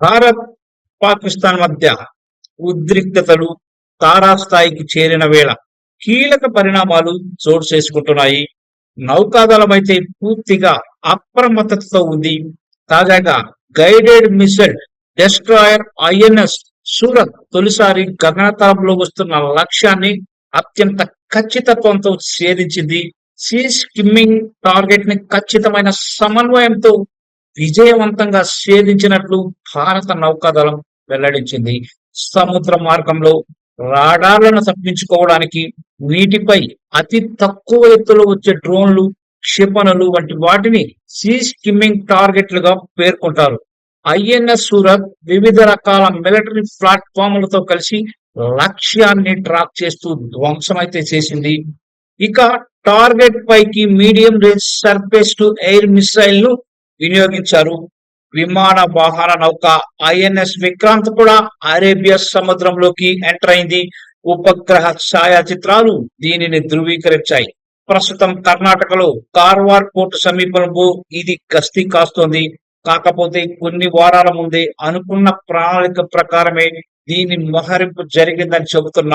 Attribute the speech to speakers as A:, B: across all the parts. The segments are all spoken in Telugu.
A: భారత్ పాకిస్తాన్ మధ్య ఉద్రిక్తతలు తారాస్థాయికి చేరిన వేళ కీలక పరిణామాలు చోటు చేసుకుంటున్నాయి. నౌకాదళం అయితే పూర్తిగా అప్రమత్తతతో ఉంది. తాజాగా guided missile destroyer INS Surat తొలిసారి గగనతలంలో వస్తున్న లక్ష్యాన్ని అత్యంత ఖచ్చితత్వంతో ఛేదించింది. సీ స్కిమ్మింగ్ టార్గెట్ని ఖచ్చితమైన సమన్వయంతో విజయవంతంగా ఛేదించినట్లు భారత నౌకాదళం వెల్లడించింది. సముద్ర మార్గంలో రాడార్లను తప్పించుకోవడానికి వీటిపై అతి తక్కువ ఎత్తులో వచ్చే డ్రోన్లు క్షిపణులు వంటి వాటిని సీ స్కిమ్మింగ్ టార్గెట్లుగా పేర్కొంటారు. ఐఎన్ఎస్ సూరత్ వివిధ రకాల మిలిటరీ ప్లాట్ఫామ్లతో కలిసి లక్ష్యాన్ని ట్రాక్ చేస్తూ ధ్వంసమైతే చేసింది. ఇక టార్గెట్ పైకి medium range surface to air మిసైల్ను వినియోగించారు. విమాన వాహన నౌక ఐఎన్ఎస్ విక్రాంత్ కూడా అరేబియా సముద్రంలోకి ఎంటర్ అయింది. ఉపగ్రహ ఛాయాచిత్రాలు దీనిని ధృవీకరించాయి. ప్రస్తుతం కర్ణాటకలో కార్వార్ పోర్టు సమీపంలో ఇది గస్తీ కాస్తోంది. కాకపోతే కొన్ని వారాల ముందే అనుకున్న ప్రణాళిక ప్రకారమే దీని మోహరింపు జరిగిందని చెబుతున్న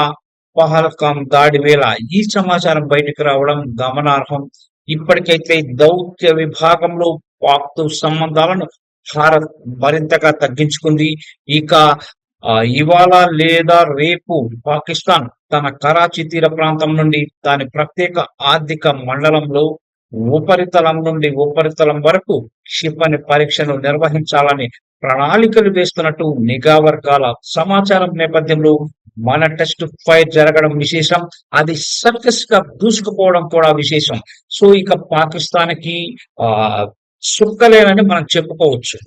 A: పహల్కాం దాడి వేళ ఈ సమాచారం బయటకు రావడం గమనార్హం. ఇప్పటికైతే దౌత్య విభాగంలో పాక్తో సంబంధాలను భారత్ మరింతగా తగ్గించుకుంది. ఇక ఆ, ఇవాళ లేదా రేపు పాకిస్తాన్ తన కరాచీ తీర ప్రాంతం నుండి దాని ప్రత్యేక ఆర్థిక మండలంలో ఉపరితలం నుండి ఉపరితలం వరకు క్షిపణి పరీక్షను నిర్వహించాలని ప్రణాళికలు వేస్తున్నట్టు నిఘా వర్గాల సమాచారం నేపథ్యంలో మన టెస్ట్ ఫైర్ జరగడం విశేషం. అది సక్సెస్గా దూసుకుపోవడం కూడా విశేషం. సో ఇక పాకిస్తాన్కి ఆ సుక్కలేనని మనం చెప్పుకోవచ్చు.